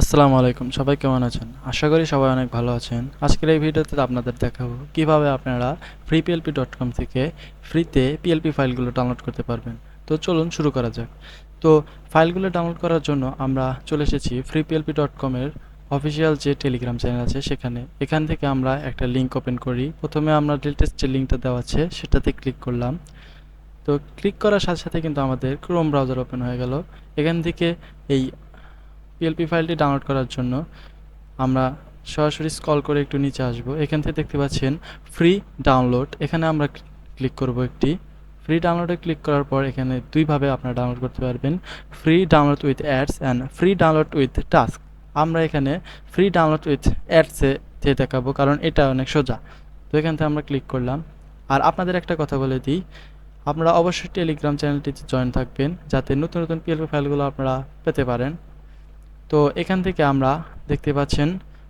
আসসালামু আলাইকুম, সবাই কেমন আছেন? আশা করি সবাই অনেক ভালো আছেন। আজকের এই ভিডিওতে আপনাদের দেখাবো কীভাবে আপনারা ফ্রি পিএলপি ডট কম থেকে ফ্রিতে পিএলপি ফাইলগুলো ডাউনলোড করতে পারবেন। তো চলুন শুরু করা যাক। তো ফাইলগুলো ডাউনলোড করার জন্য আমরা চলে এসেছি ফ্রি পিএলপি ডট কমের অফিসিয়াল যে টেলিগ্রাম চ্যানেল আছে সেখানে। এখান থেকে আমরা একটা লিঙ্ক ওপেন করি। প্রথমে আমরা লেটেস্ট যে লিঙ্কটা দেওয়া আছে সেটাতে ক্লিক করলাম। তো ক্লিক করার সাথে সাথে কিন্তু আমাদের ক্রোম ব্রাউজার ওপেন হয়ে গেল। এখান থেকে এই পিএলপি ফাইলটি ডাউনলোড করার জন্য আমরা সরাসরি স্কল করে একটু নিচে আসব। এখান থেকে দেখতে পাচ্ছেন ফ্রি ডাউনলোড এখানে আমরা ক্লিক করব একটি। ফ্রি ডাউনলোডে ক্লিক করার পর এখানে দুইভাবে আপনারা ডাউনলোড করতে পারবেন। Free download with ads and free download with task আমরা এখানে ফ্রি ডাউনলোড উইথ অ্যাডসে দিয়ে দেখাবো কারণ এটা অনেক সোজা। তো এখান থেকে আমরা ক্লিক করলাম। আর আপনাদের একটা কথা বলে দিই। আপনারা অবশ্যই টেলিগ্রাম চ্যানেলটিতে জয়েন থাকবেন যাতে নতুন নতুন পিএলপি ফাইলগুলো আপনারা পেতে পারেন। তো এখান থেকে আমরা দেখতে পাচ্ছেন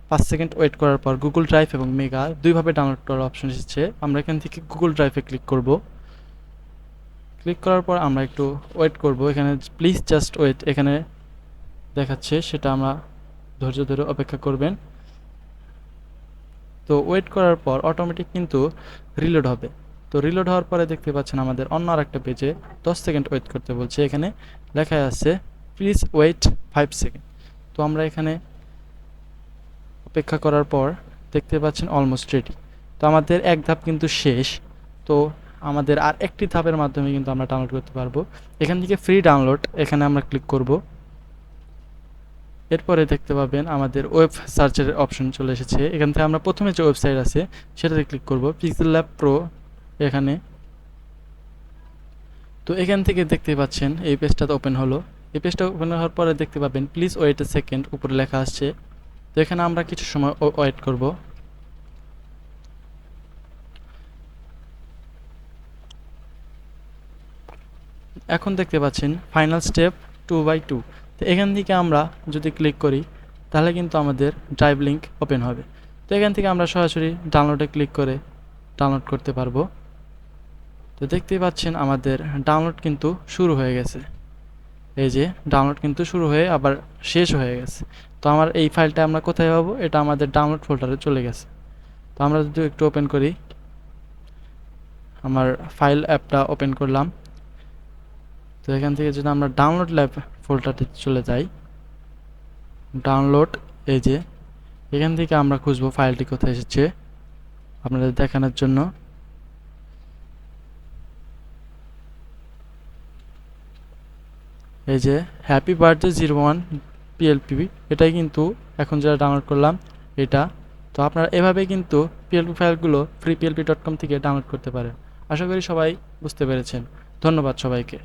পাঁচ সেকেন্ড ওয়েট করার পর গুগল ড্রাইভ এবং মেগা দুইভাবে ডাউনলোড করার অপশন এসেছে। আমরা এখান থেকে গুগল ড্রাইভে ক্লিক করব। ক্লিক করার পর আমরা একটু ওয়েট করব। এখানে প্লিজ জাস্ট ওয়েট এখানে দেখাচ্ছে, সেটা আমরা ধৈর্য ধরে অপেক্ষা করবেন। তো ওয়েট করার পর অটোমেটিক কিন্তু রিলোড হবে। তো রিলোড হওয়ার পরে দেখতে পাচ্ছেন আমাদের অন্য আরেকটা পেজে দশ সেকেন্ড ওয়েট করতে বলছে। এখানে লেখা আছে প্লিজ ওয়েট ফাইভ সেকেন্ড তো আমরা এখানে অপেক্ষা করার পর দেখতে পাচ্ছেন অলমোস্ট রেডি তো আমাদের এক ধাপ কিন্তু শেষ। তো আমাদের আর একটি ধাপের মাধ্যমে কিন্তু আমরা ডাউনলোড করতে পারব। এখান থেকে ফ্রি ডাউনলোড এখানে আমরা ক্লিক করব। এরপরে দেখতে পাবেন আমাদের ওয়েব সার্চের অপশন চলে এসেছে। এখান থেকে আমরা প্রথমে যে ওয়েবসাইট আছে, সেটাতে ক্লিক করব। পিক্সেল ল্যাব প্রো এখানে। তো এখান থেকে দেখতে পাচ্ছেন এই পেজটাতে ওপেন হলো। এই পেজটা ওপেন হওয়ার পরে দেখতে পাবেন প্লিজ ওয়েট এ সেকেন্ড উপরে লেখা আসছে তো এখানে আমরা কিছু সময় ওয়েট করব। এখন দেখতে পাচ্ছেন final step two by two তো এখান থেকে আমরা যদি ক্লিক করি, তাহলে কিন্তু আমাদের ড্রাইভ লিঙ্ক ওপেন হবে। তো এখান থেকে আমরা সরাসরি ডাউনলোডে ক্লিক করে ডাউনলোড করতে পারব। তো দেখতেই পাচ্ছেন, আমাদের ডাউনলোড কিন্তু শুরু হয়ে গেছে। এই যে ডাউনলোড কিন্তু শুরু হয়ে আবার শেষ হয়ে গেছে। তো আমার এই ফাইলটা আমরা কোথায় পাবো? এটা আমাদের ডাউনলোড ফোল্ডারে চলে গেছে। তো আমরা যদি একটু ওপেন করি, আমার ফাইল অ্যাপটা ওপেন করলাম। তো এখান থেকে যদি আমরা ডাউনলোড ল্যাব ফোল্ডারটি চলে যাই ডাউনলোড এই যে, এখান থেকে আমরা খুঁজবো ফাইলটি কোথায় এসেছে। আপনাদের দেখানোর জন্য। এই যে happy birthday zero one PLP এটাই কিন্তু এখন যেটা ডাউনলোড করলাম, এটা। তো আপনারা এভাবে কিন্তু পিএলপি ফাইলগুলো ফ্রি পিএলপি ডট কম থেকে ডাউনলোড করতে পারেন। আশা করি সবাই বুঝতে পেরেছেন। ধন্যবাদ সবাইকে।